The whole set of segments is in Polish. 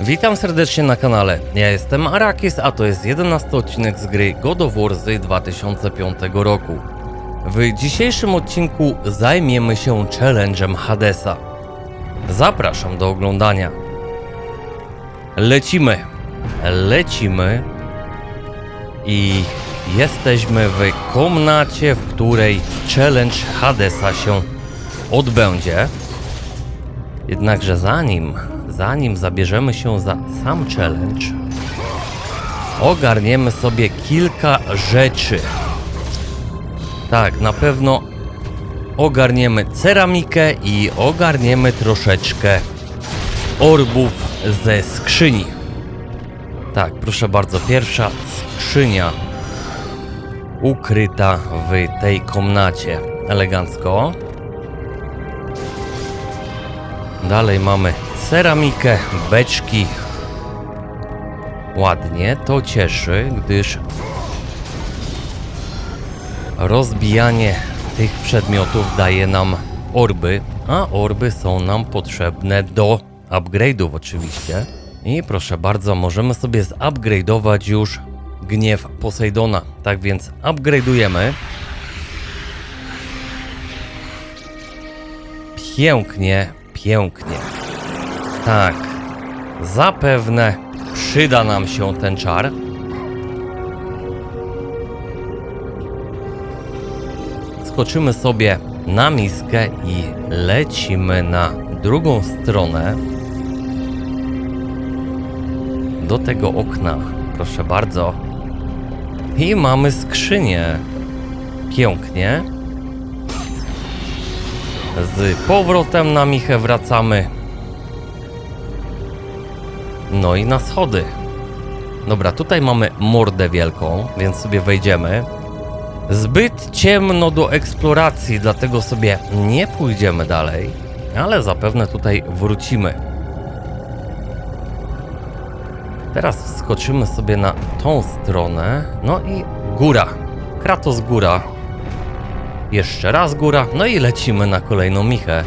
Witam serdecznie na kanale. Ja jestem Arakis, a to jest 11 odcinek z gry God of War z 2005 roku. W dzisiejszym odcinku zajmiemy się challenge'em Hadesa. Zapraszam do oglądania. Lecimy. Lecimy. I jesteśmy w komnacie, w której challenge Hadesa się odbędzie. Jednakże zanim, zanim zabierzemy się za sam challenge, ogarniemy sobie kilka rzeczy. Tak, na pewno ogarniemy ceramikę i ogarniemy troszeczkę orbów ze skrzyni. Tak, proszę bardzo, pierwsza skrzynia ukryta w tej komnacie. Elegancko. Dalej mamy ceramikę, beczki. Ładnie, to cieszy, gdyż rozbijanie tych przedmiotów daje nam orby, a orby są nam potrzebne do upgrade'ów oczywiście. I proszę bardzo, możemy sobie zupgrade'ować już gniew Posejdona. Tak więc upgrade'ujemy. Pięknie, pięknie. Tak, zapewne przyda nam się ten czar. Skoczymy sobie na miskę i lecimy na drugą stronę. Do tego okna, proszę bardzo. I mamy skrzynię. Pięknie. Z powrotem na Michę wracamy. No i na schody. Dobra, tutaj mamy mordę wielką, więc sobie wejdziemy. Zbyt ciemno do eksploracji, dlatego sobie nie pójdziemy dalej, ale zapewne tutaj wrócimy. Teraz wskoczymy sobie na tą stronę. No i góra. Kratos góra. Jeszcze raz góra, no i lecimy na kolejną Michę.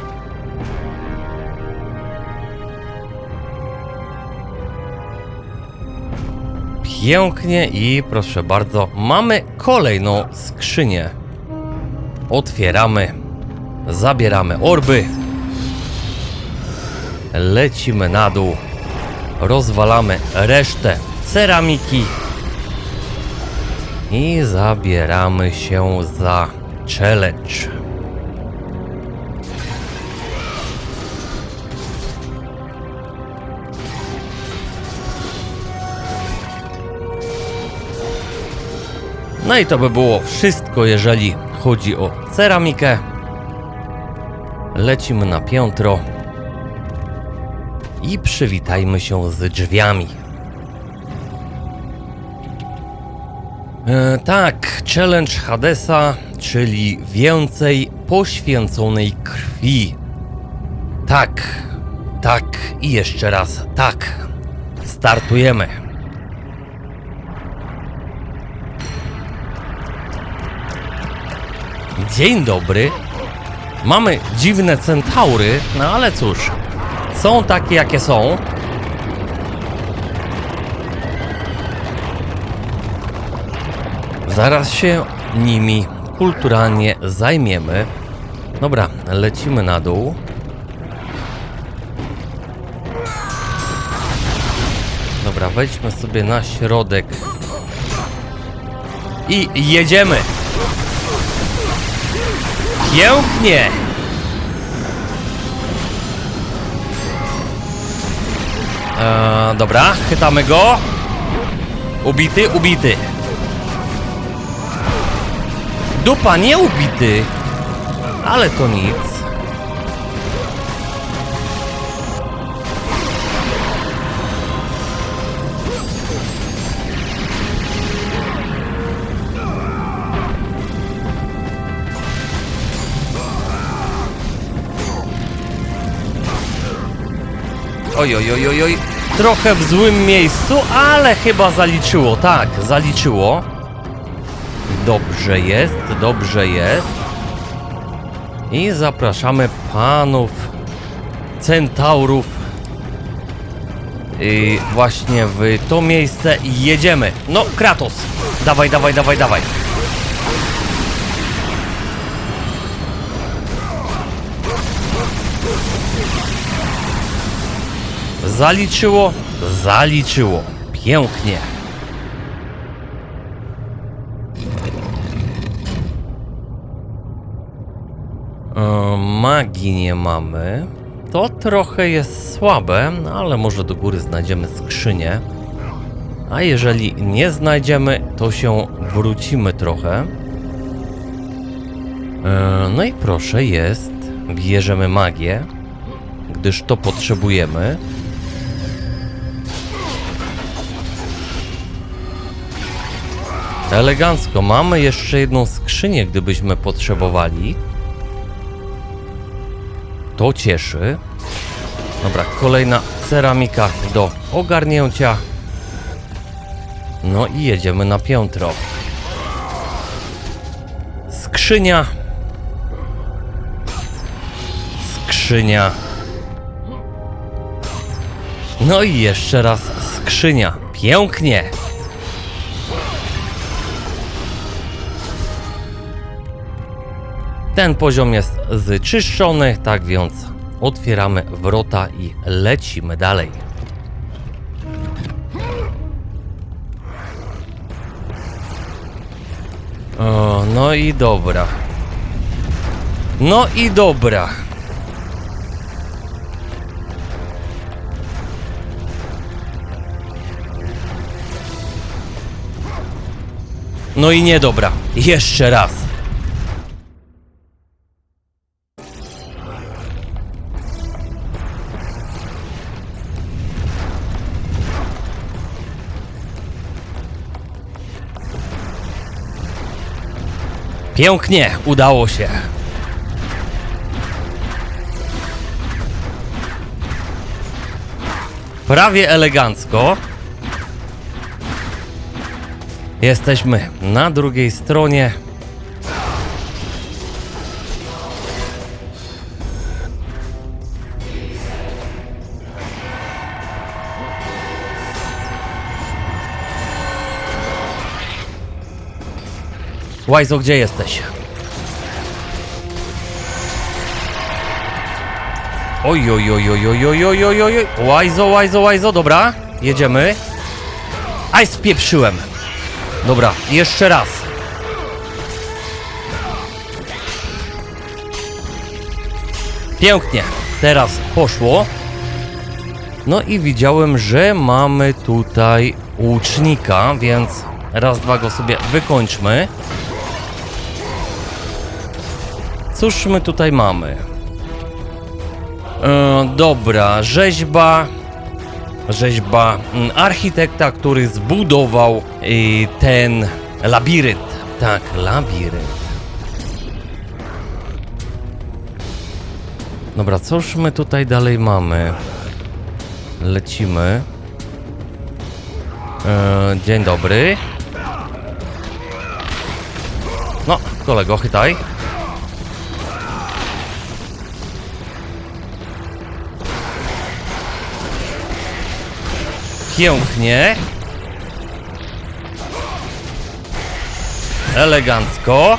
Pięknie i proszę bardzo, mamy kolejną skrzynię. Otwieramy, zabieramy orby, lecimy na dół, rozwalamy resztę ceramiki i zabieramy się za challenge. No i to by było wszystko, jeżeli chodzi o ceramikę. Lecimy na piętro i przywitajmy się z drzwiami. E, tak, challenge Hadesa, czyli więcej poświęconej krwi. Tak, tak i jeszcze raz tak. Startujemy. Dzień dobry. Mamy dziwne centaury, no ale cóż, są takie jakie są. Zaraz się nimi kulturalnie zajmiemy. Dobra, lecimy na dół. Dobra, wejdźmy sobie na środek. I jedziemy! Pięknie! Eee, dobra, chytamy go. Ubity, ubity. Dupa nie ubity. Ale to nic. Oj, oj, oj, oj, oj. Trochę w złym miejscu, ale chyba zaliczyło. Tak, zaliczyło. Dobrze jest, dobrze jest. I zapraszamy panów centaurów yy, właśnie w to miejsce i jedziemy. No, Kratos! Dawaj, dawaj, dawaj, dawaj. Zaliczyło? Zaliczyło. Pięknie. E, Magii nie mamy. To trochę jest słabe, ale może do góry znajdziemy skrzynię. A jeżeli nie znajdziemy, to się wrócimy trochę. E, No i proszę, jest. Bierzemy magię, gdyż to potrzebujemy. Elegancko. Mamy jeszcze jedną skrzynię, gdybyśmy potrzebowali. To cieszy. Dobra, kolejna ceramika do ogarnięcia. No i jedziemy na piętro. Skrzynia. Skrzynia. No i jeszcze raz skrzynia. Pięknie. Ten poziom jest zczyszczony, tak więc otwieramy wrota i lecimy dalej. O, no i dobra. No i dobra. No i niedobra. Jeszcze raz. Pięknie, udało się. Prawie elegancko. Jesteśmy na drugiej stronie. Łajzo, gdzie jesteś? Oj, oj, oj, oj, oj, oj, oj, oj, oj. Łajzo, łajzo, łajzo, dobra. Jedziemy. Aj, spieprzyłem. Dobra, jeszcze raz. Pięknie. Teraz poszło. No i widziałem, że mamy tutaj łucznika, więc raz, dwa go sobie wykończmy. Cóż my tutaj mamy? E, dobra, rzeźba. Rzeźba mm, architekta, który zbudował ten labirynt. Tak, labirynt. Dobra, cóż my tutaj dalej mamy? Lecimy. E, dzień dobry. No, kolego, chytaj. Pięknie. Elegancko.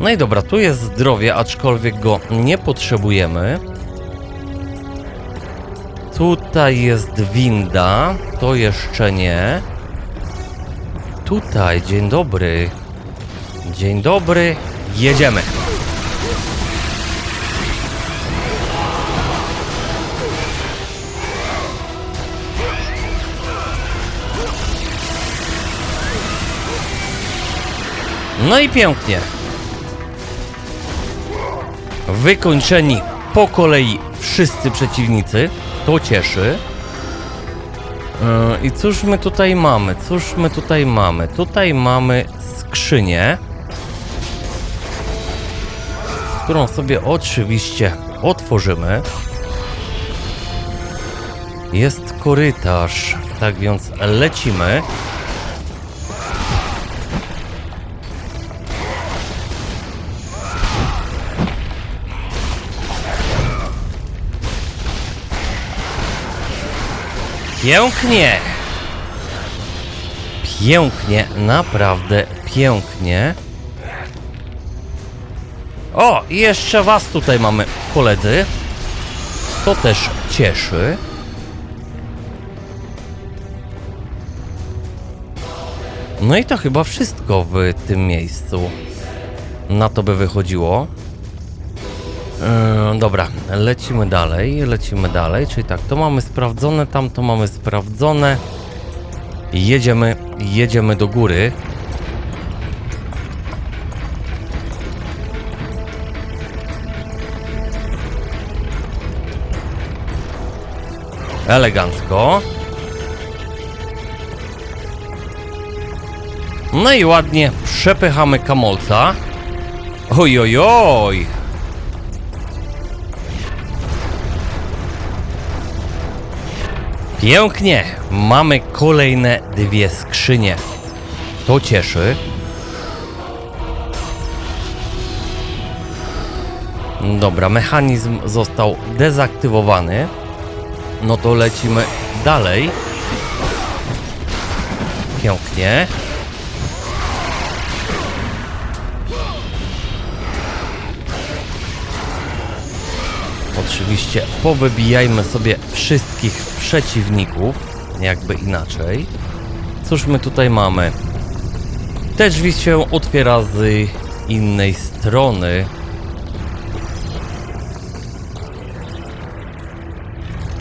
No i dobra, tu jest zdrowie, aczkolwiek go nie potrzebujemy. Tutaj jest winda, to jeszcze nie. Tutaj, dzień dobry. Dzień dobry, jedziemy. No i pięknie. Wykończeni po kolei wszyscy przeciwnicy. To cieszy. Yy, I cóż my tutaj mamy? Cóż my tutaj mamy? Tutaj mamy skrzynię, którą sobie oczywiście otworzymy. Jest korytarz, tak więc lecimy. Pięknie! Pięknie, naprawdę pięknie. O, i jeszcze was tutaj mamy, koledzy. To też cieszy. No i to chyba wszystko w tym miejscu. Na to by wychodziło. Yy, dobra, lecimy dalej, lecimy dalej, czyli tak, to mamy sprawdzone, tam to mamy sprawdzone. Jedziemy, jedziemy do góry. Elegancko. No i ładnie przepychamy kamolca. Oj, oj, oj. Pięknie! Mamy kolejne dwie skrzynie. To cieszy. Dobra, mechanizm został dezaktywowany. No to lecimy dalej. Pięknie. Oczywiście powybijajmy sobie wszystkich przeciwników, jakby inaczej. Cóż my tutaj mamy? Te drzwi się otwiera z innej strony.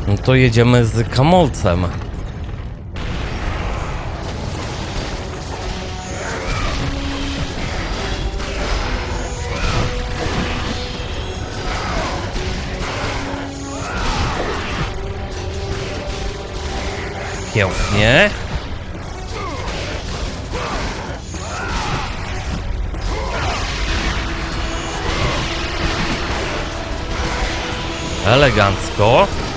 No to jedziemy z kamolcem. Elegancko.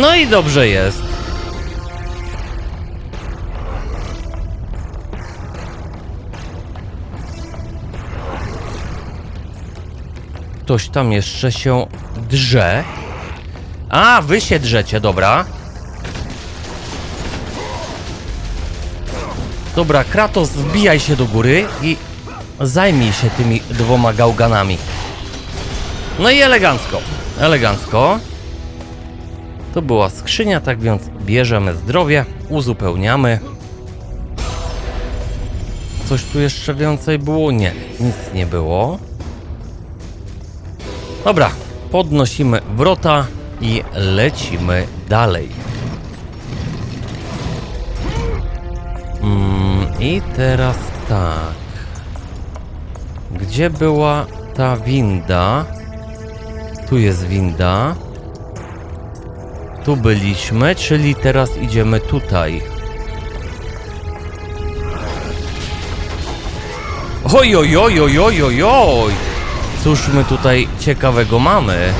No i dobrze jest. Ktoś tam jeszcze się drze. A, wy się drzecie, dobra. Dobra, Kratos, wbijaj się do góry i zajmij się tymi dwoma gałganami. No i elegancko. Elegancko. To była skrzynia, tak więc bierzemy zdrowie, uzupełniamy. Coś tu jeszcze więcej było? Nie, nic nie było. Dobra, podnosimy wrota i lecimy dalej. Mm, I teraz tak. Gdzie była ta winda? Tu jest winda. Tu byliśmy, czyli teraz idziemy tutaj. Oj, oj, oj, oj, oj, oj, oj. Cóż my tutaj ciekawego mamy?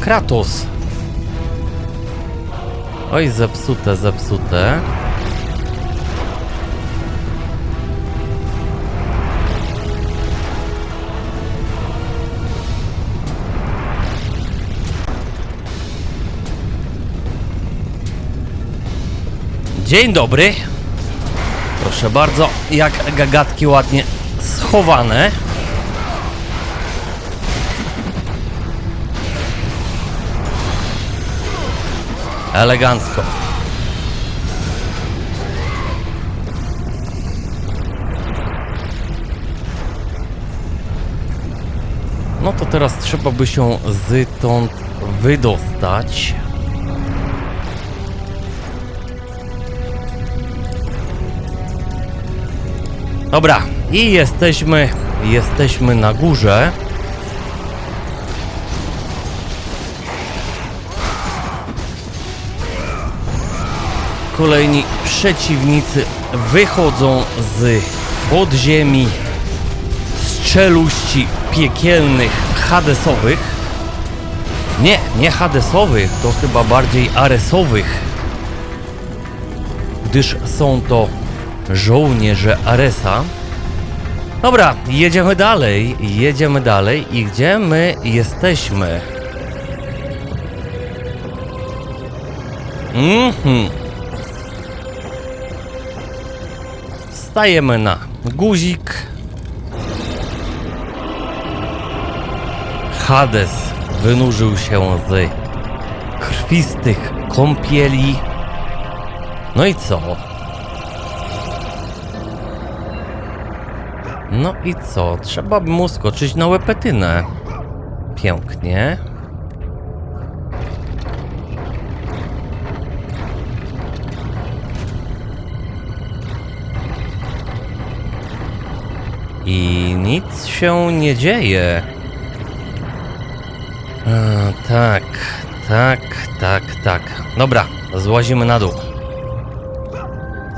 Kratos. Oj, zepsute, zepsute. Dzień dobry. Proszę bardzo, jak gagatki ładnie schowane. Elegancko. No to teraz trzeba by się stąd wydostać. Dobra, i jesteśmy, jesteśmy na górze. Kolejni przeciwnicy wychodzą z podziemi, z czeluści piekielnych, hadesowych. Nie, nie hadesowych, to chyba bardziej aresowych, gdyż są to żołnierze Aresa. Dobra, jedziemy dalej, jedziemy dalej i gdzie my jesteśmy? Mhm. Stajemy na guzik. Hades wynurzył się z krwistych kąpieli. No i co? No i co? Trzeba mu skoczyć na łepetynę. Pięknie. I nic się nie dzieje. E, tak, tak, tak, tak. Dobra, złazimy na dół.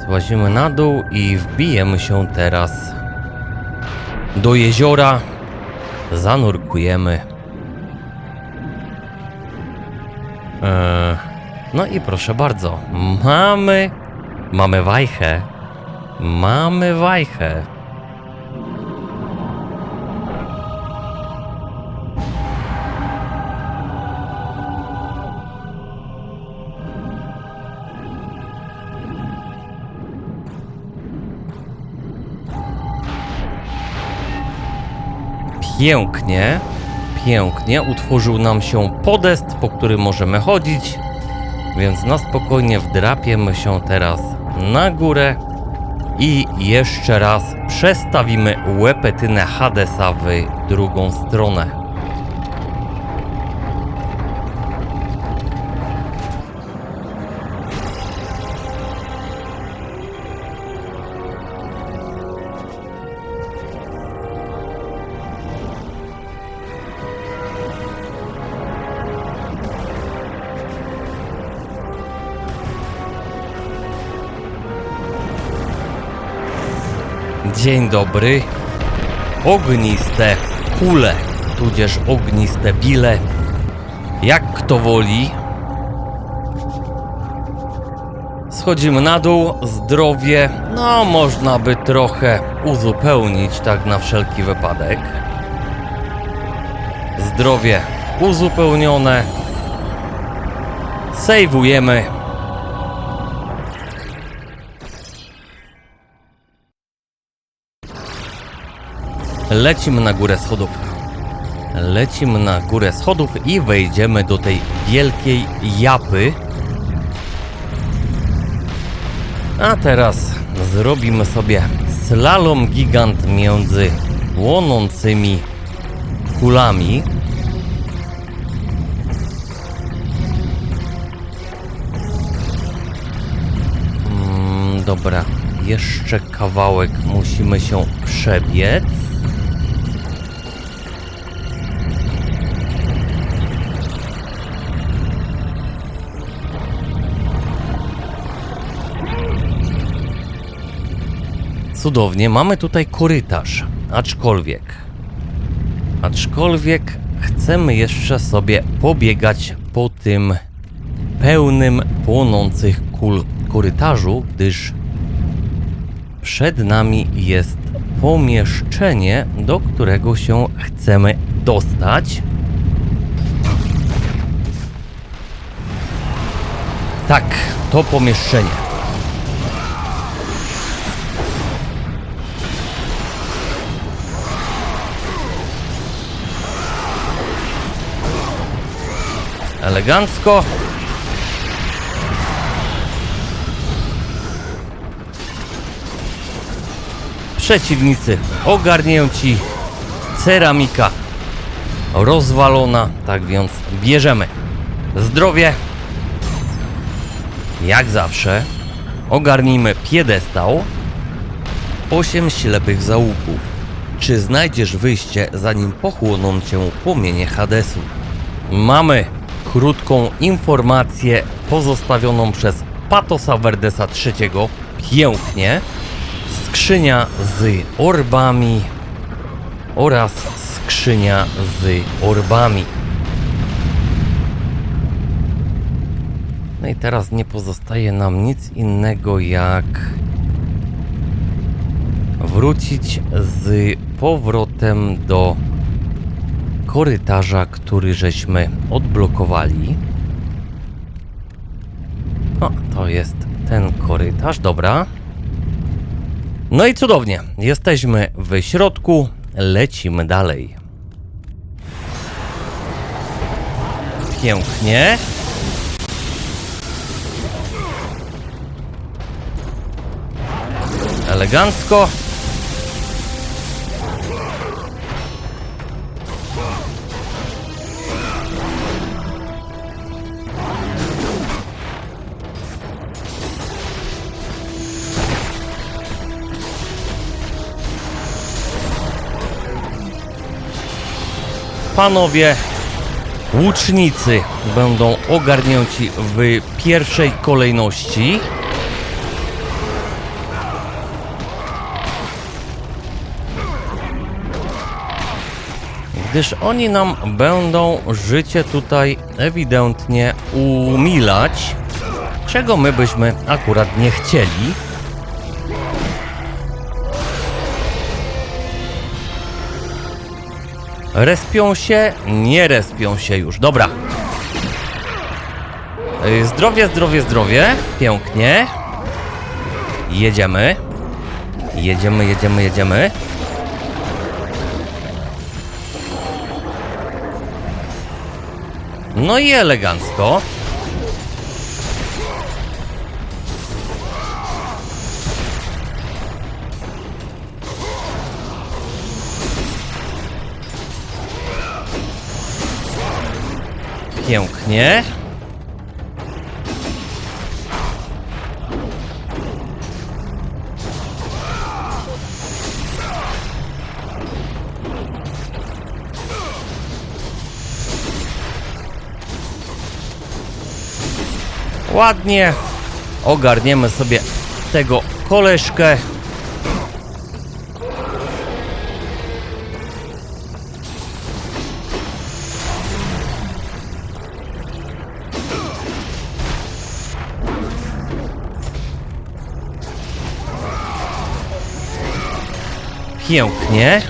Złazimy na dół i wbijemy się teraz do jeziora. Zanurkujemy. E, no i proszę bardzo, mamy, mamy wajchę. Mamy wajchę. Pięknie, pięknie. Utworzył nam się podest, po którym możemy chodzić, więc na spokojnie wdrapiemy się teraz na górę i jeszcze raz przestawimy łepetynę Hadesa w drugą stronę. Dzień dobry. Ogniste kule, tudzież ogniste bile. Jak kto woli. Schodzimy na dół, zdrowie, no można by trochę uzupełnić, tak na wszelki wypadek. Zdrowie uzupełnione. Sejwujemy. Lecimy na górę schodów. Lecimy na górę schodów i wejdziemy do tej wielkiej japy. A teraz zrobimy sobie slalom gigant między płonącymi kulami. Mm, dobra, jeszcze kawałek musimy się przebiec. Cudownie, mamy tutaj korytarz, aczkolwiek, aczkolwiek chcemy jeszcze sobie pobiegać po tym pełnym płonących kul korytarzu, gdyż przed nami jest pomieszczenie, do którego się chcemy dostać. Tak, to pomieszczenie. Elegancko. Przeciwnicy ogarnięci. Ceramika rozwalona. Tak więc bierzemy zdrowie. Jak zawsze ogarnijmy piedestał. 8 ślepych zaułków. Czy znajdziesz wyjście, zanim pochłoną cię płomienie Hadesu? Mamy krótką informację pozostawioną przez Patosa Verdesa III. Pięknie. Skrzynia z orbami oraz skrzynia z orbami. No i teraz nie pozostaje nam nic innego jak wrócić z powrotem do korytarza, który żeśmy odblokowali. O, to jest ten korytarz, dobra. No i cudownie, jesteśmy w środku, lecimy dalej. Pięknie. Elegancko. Panowie łucznicy będą ogarnięci w pierwszej kolejności. Gdyż oni nam będą życie tutaj ewidentnie umilać, czego my byśmy akurat nie chcieli. Respią się? Nie respią się już. Dobra. Y, Zdrowie, zdrowie, zdrowie. Pięknie. Jedziemy. Jedziemy, jedziemy, jedziemy. No i elegancko. Pięknie. Ładnie. Ogarniemy sobie tego koleżkę. Pięknie.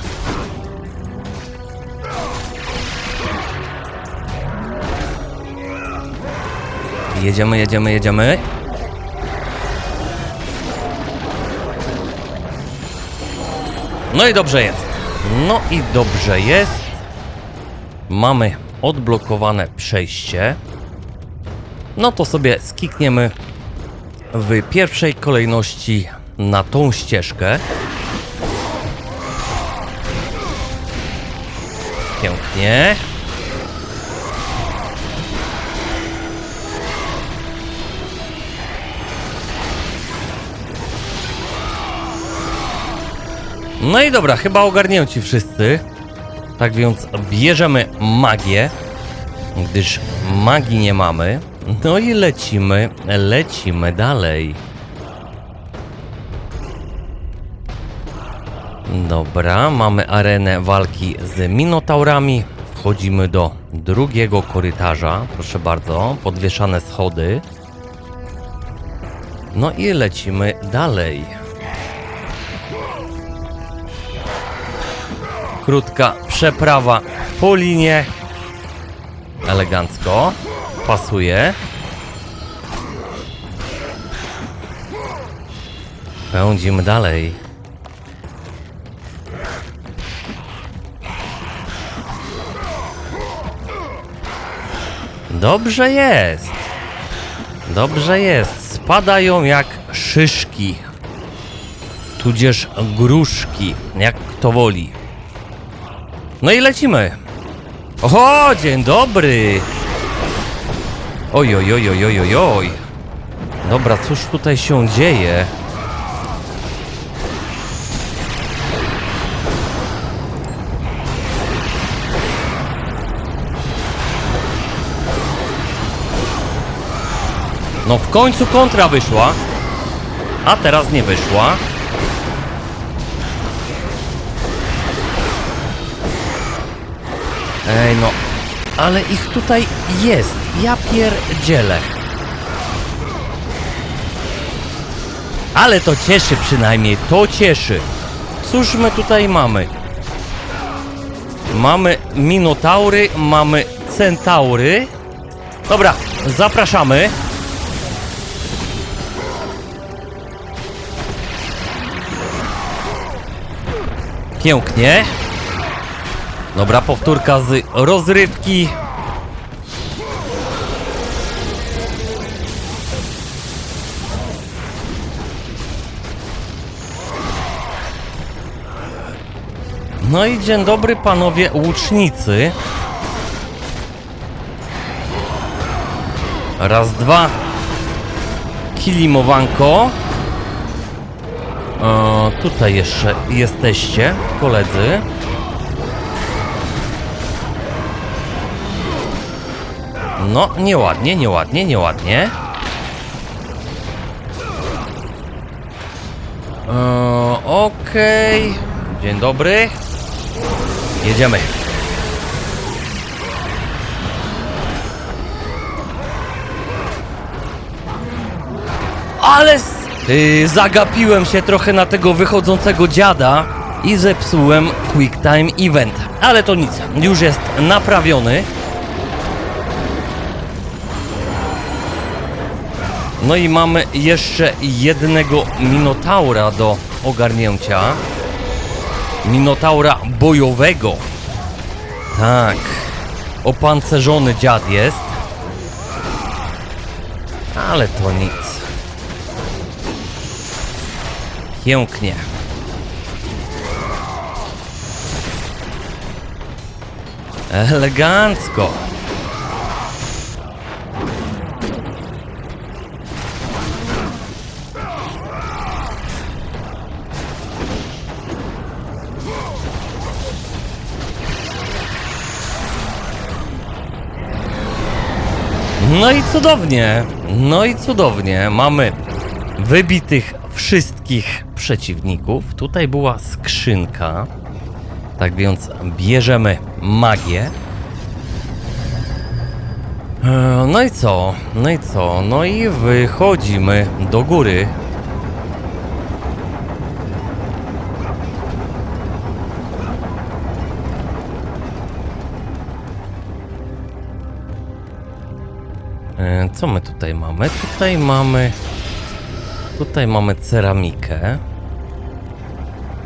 Jedziemy, jedziemy, jedziemy. No i dobrze jest. No i dobrze jest. Mamy odblokowane przejście. No to sobie skikniemy w pierwszej kolejności na tą ścieżkę. Pięknie. No i dobra, chyba ogarnią ci wszyscy. Tak więc bierzemy magię, gdyż magii nie mamy. No i lecimy, lecimy dalej. Dobra, mamy arenę walki z minotaurami. Wchodzimy do drugiego korytarza. Proszę bardzo, podwieszane schody. No i lecimy dalej. Krótka przeprawa po linie. Elegancko. Pasuje. Pędzimy dalej. Dobrze jest. Dobrze jest. Spadają jak szyszki. Tudzież gruszki, jak kto woli. No i lecimy. Oho, dzień dobry. Oj, oj, oj, oj, oj, oj. Dobra, cóż tutaj się dzieje? No w końcu kontra wyszła. A teraz nie wyszła. Ej no, ale ich tutaj jest. Ja pierdzielę. Ale to cieszy przynajmniej, to cieszy. Cóż my tutaj mamy? Mamy minotaury, mamy centaury. Dobra, zapraszamy. Pięknie. Dobra, powtórka z rozrywki. No i dzień dobry panowie łucznicy. Raz, dwa. Kilimowanko. O, tutaj jeszcze jesteście, koledzy. No, nieładnie, nieładnie, nieładnie. E, Okej. Dzień dobry. Jedziemy. Ale yy, zagapiłem się trochę na tego wychodzącego dziada i zepsułem Quick Time Event. Ale to nic, już jest naprawiony. No i mamy jeszcze jednego Minotaura do ogarnięcia. Minotaura bojowego. Tak. Opancerzony dziad jest. Ale to nic. Pięknie. Elegancko. No i cudownie, no i cudownie. Mamy wybitych wszystkich przeciwników. Tutaj była skrzynka. Tak więc bierzemy magię. E, No i co? No i co? No i wychodzimy do góry. E, Co my tutaj mamy? Tutaj mamy. Tutaj mamy ceramikę.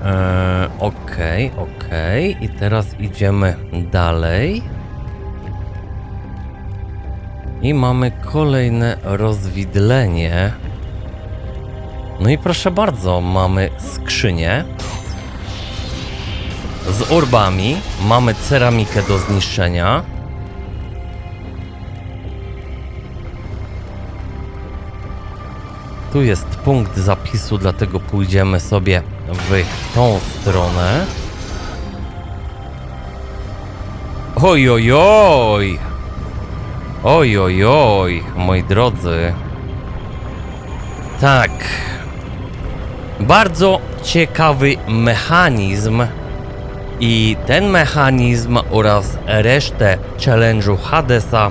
E, Okej, okej. I teraz idziemy dalej. I mamy kolejne rozwidlenie. No i proszę bardzo, mamy skrzynię z orbami. Mamy ceramikę do zniszczenia. Tu jest punkt zapisu, dlatego pójdziemy sobie w tą stronę. Oj, oj, oj! Oj, oj, oj, moi drodzy. Tak. Bardzo ciekawy mechanizm. I ten mechanizm oraz resztę challenge'u Hadesa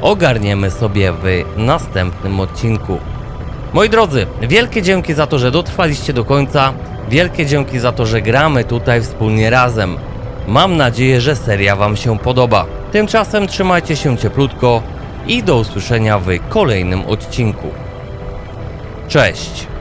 ogarniemy sobie w następnym odcinku. Moi drodzy, wielkie dzięki za to, że dotrwaliście do końca. Wielkie dzięki za to, że gramy tutaj wspólnie razem. Mam nadzieję, że seria Wam się podoba. Tymczasem trzymajcie się cieplutko i do usłyszenia w kolejnym odcinku. Cześć!